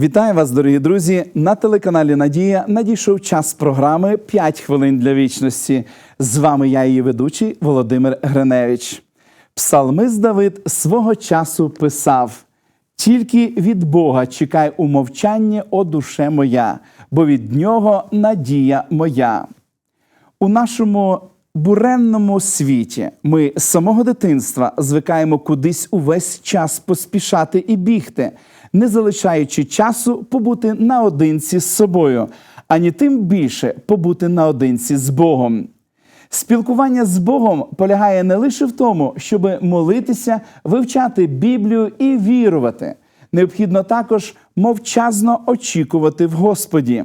Вітаю вас, дорогі друзі! На телеканалі Надія надійшов час програми «5 хвилин для вічності. З вами я, її ведучий Володимир Гриневич. Псалмист Давид свого часу писав: Тільки від Бога чекай у мовчанні, о душе моя, бо від нього надія моя. У нашому буренному світі ми з самого дитинства звикаємо кудись увесь час поспішати і бігти, не залишаючи часу побути наодинці з собою, ані тим більше побути наодинці з Богом. Спілкування з Богом полягає не лише в тому, щоб молитися, вивчати Біблію і вірувати. Необхідно також мовчазно очікувати в Господі.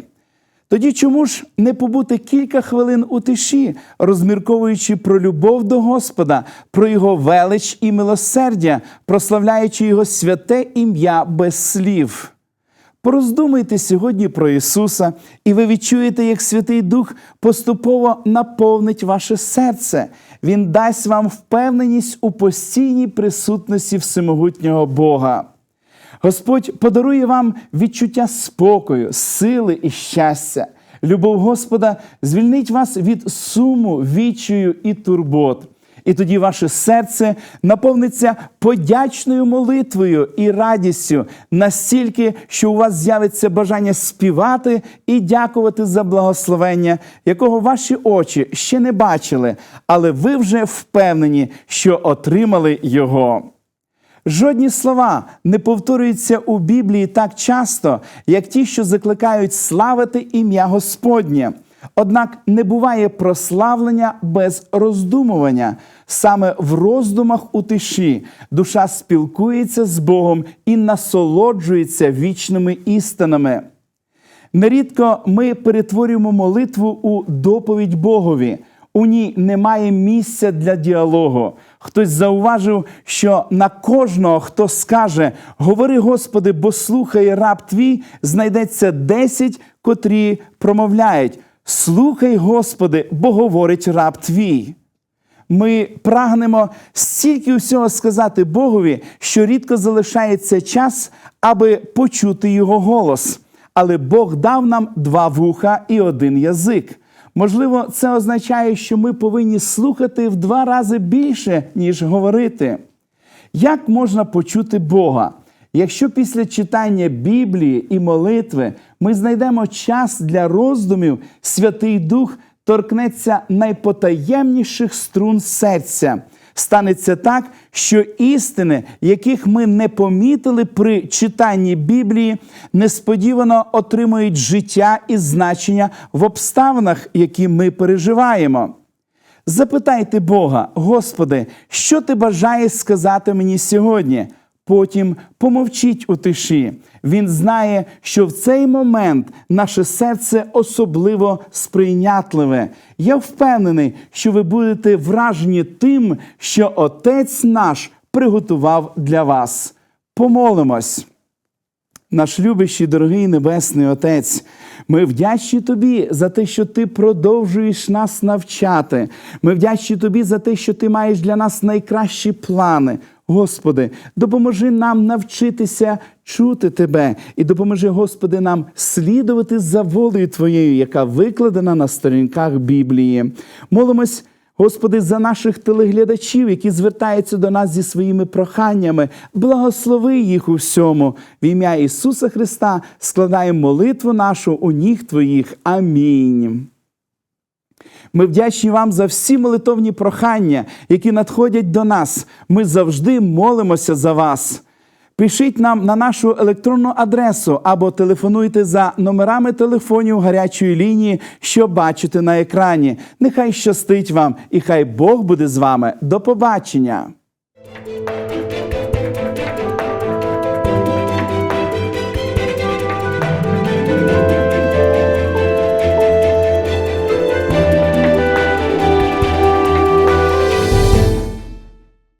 Тоді чому ж не побути кілька хвилин у тиші, розмірковуючи про любов до Господа, про Його велич і милосердя, прославляючи Його святе ім'я без слів? Пороздумайте сьогодні про Ісуса, і ви відчуєте, як Святий Дух поступово наповнить ваше серце. Він дасть вам впевненість у постійній присутності всемогутнього Бога. Господь подарує вам відчуття спокою, сили і щастя. Любов Господа звільнить вас від суму, відчаю і турбот. І тоді ваше серце наповниться подячною молитвою і радістю настільки, що у вас з'явиться бажання співати і дякувати за благословення, якого ваші очі ще не бачили, але ви вже впевнені, що отримали його. Жодні слова не повторюються у Біблії так часто, як ті, що закликають славити ім'я Господнє. Однак не буває прославлення без роздумування. Саме в роздумах у тиші душа спілкується з Богом і насолоджується вічними істинами. Нерідко ми перетворюємо молитву у доповідь Богові. У ній немає місця для діалогу. Хтось зауважив, що на кожного, хто скаже Говори, Господи, бо слухає раб твій, знайдеться десять, котрі промовляють Слухай, Господи, бо говорить раб твій. Ми прагнемо стільки усього сказати Богові, що рідко залишається час, аби почути Його голос. Але Бог дав нам два вуха і один язик. Можливо, це означає, що ми повинні слухати в два рази більше, ніж говорити. Як можна почути Бога? Якщо після читання Біблії і молитви ми знайдемо час для роздумів, Святий Дух торкнеться найпотаємніших струн серця. Станеться так, що істини, яких ми не помітили при читанні Біблії, несподівано отримують життя і значення в обставинах, які ми переживаємо. Запитайте Бога, Господи, що ти бажаєш сказати мені сьогодні? Потім помовчіть у тиші. Він знає, що в цей момент наше серце особливо сприйнятливе. Я впевнений, що ви будете вражені тим, що Отець наш приготував для вас. Помолимось. Наш любящий, дорогий Небесний Отець, ми вдячні Тобі за те, що Ти продовжуєш нас навчати. Ми вдячні Тобі за те, що Ти маєш для нас найкращі плани. Господи, допоможи нам навчитися чути Тебе, і допоможи, Господи, нам слідувати за волею Твоєю, яка викладена на сторінках Біблії. Молимось. Господи, за наших телеглядачів, які звертаються до нас зі своїми проханнями, благослови їх у всьому. В ім'я Ісуса Христа складаємо молитву нашу у ніг Твоїх. Амінь. Ми вдячні вам за всі молитовні прохання, які надходять до нас. Ми завжди молимося за вас. Пишіть нам на нашу електронну адресу або телефонуйте за номерами телефонів гарячої лінії, що бачите на екрані. Нехай щастить вам і хай Бог буде з вами. До побачення!